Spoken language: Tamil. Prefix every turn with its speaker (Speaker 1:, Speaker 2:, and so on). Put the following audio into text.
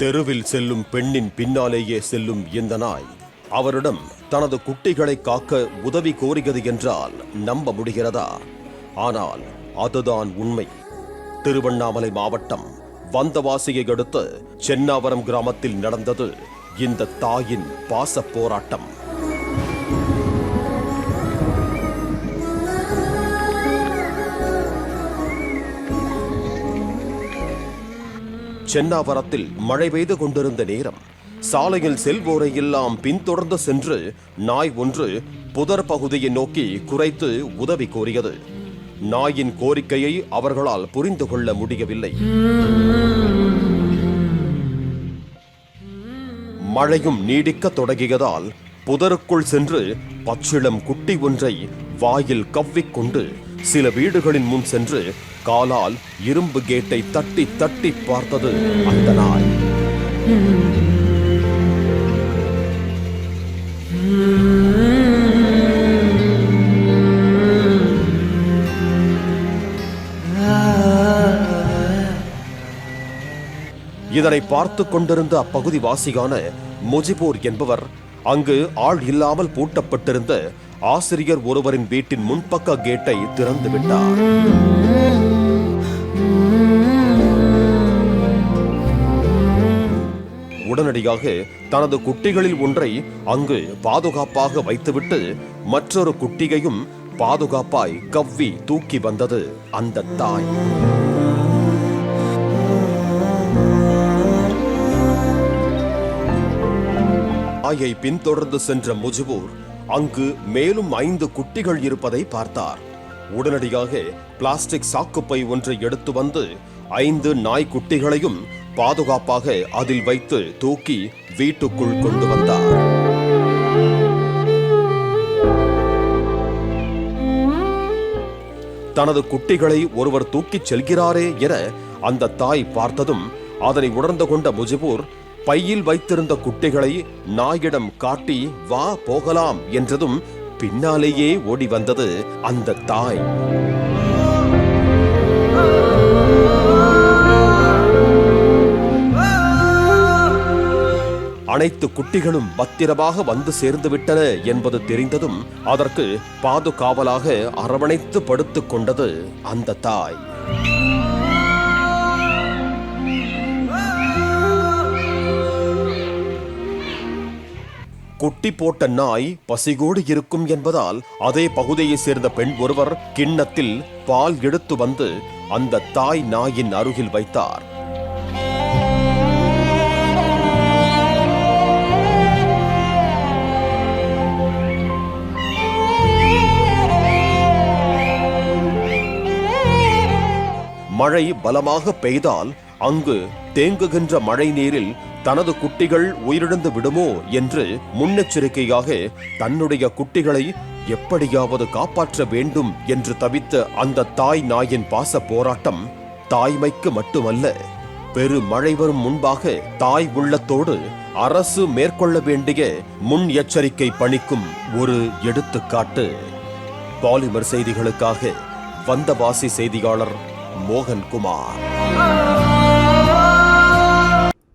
Speaker 1: தெருவில் செல்லும் பெண்ணின் பின்னாலேயே செல்லும் இந்த நாய் அவரிடம் தனது குட்டிகளை காக்க உதவி கோருகிறது என்றால் நம்ப முடிகிறதா? ஆனால் அதுதான் உண்மை. திருவண்ணாமலை மாவட்டம் வந்தவாசியை அடுத்து சென்னாவரம் கிராமத்தில் நடந்தது இந்த தாயின் பாச போராட்டம். சென்னாவரத்தில் மழை பெய்து கொண்டிருந்த நேரம். சாலையில் செல்வோரை எல்லாம் பின்தொடர்ந்து சென்று நாய் ஒன்று புதர் பகுதியை நோக்கி குறைத்து உதவி கோரியது. நாயின் கோரிக்கையை அவர்களால் புரிந்து கொள்ள முடியவில்லை. மழையும் நீடிக்க தொடங்கியதால் புதருக்குள் சென்று பச்சிளம் குட்டி ஒன்றை வாயில் கவ்விக்கொண்டு சில வீடுகளின் முன் சென்று காலால் இரும்பு கேட்டை தட்டி தட்டி பார்த்தது அந்த நாய். இதனை பார்த்து கொண்டிருந்த அப்பகுதி வாசியான முஜிபூர் என்பவர் அங்கு ஆள் இல்லாமல் பூட்டப்பட்டிருந்த ஆசிரியர் ஒருவரின் வீட்டின் முன்பக்க கேட்டை திறந்து விட்டார். உடனடியாக தனது குட்டிகளில் ஒன்றை அங்கு பாதுகாப்பாக வைத்துவிட்டு மற்றொரு குட்டியையும் பாதுகாப்பாய் கவ்வி தூக்கி வந்தது அந்த தாய். தாயை பின்தொடர்ந்து சென்ற முஜிபூர் அங்கு மேலும் ஐந்து குட்டிகள் இருப்பதை பார்த்தார். உடனடியாக பிளாஸ்டிக் சாக்குப்பை ஒன்றை எடுத்து வந்து ஐந்து நாய் குட்டிகளையும் பாதுகாப்பாக அதில் வைத்து தூக்கி வீட்டுக்குள் கொண்டு வந்தார். தனது குட்டிகளை ஒருவர் தூக்கிச் செல்கிறாரே என அந்த தாய் பார்த்ததும் அதனை உணர்ந்து கொண்ட முஜிபூர் பையில் வைத்திருந்த குட்டிகளை நாயிடம் காட்டி வா போகலாம் என்றதும் பின்னாலேயே ஓடி வந்தது அந்த தாய். அனைத்து குட்டிகளும் பத்திரமாக வந்து சேர்ந்து விட்டன என்பது தெரிந்ததும் அதற்கு பாதுகாவலாக அரவணைத்து படுத்துக் கொண்டது அந்த தாய். குட்டி போட்ட நாய் பசிகோடு இருக்கும் என்பதால் அதே பகுதியை சேர்ந்த பெண் ஒருவர் கிண்ணத்தில் பால் எடுத்து வந்து அந்த தாய் நாயின் அருகில் வைத்தார். மழை பலமாக பெய்தால் அங்கு தேங்குகின்ற மழை நீரில் தனது குட்டிகள் உயிரிழந்து விடுமோ என்று முன்னெச்சரிக்கையாக தன்னுடைய குட்டிகளை எப்படியாவது காப்பாற்ற வேண்டும் என்று தவித்த அந்த தாய் நாயின் பாச போராட்டம் தாய்மைக்கு மட்டுமல்ல பெரு மழை வரும் முன்பாக தாய் உள்ளத்தோடு அரசு மேற்கொள்ள வேண்டிய முன் எச்சரிக்கை பணிக்கும் ஒரு எடுத்துக்காட்டு. பாலிமர் செய்திகளுக்காக வந்தவாசி செய்தியாளர் மோகன்குமார்.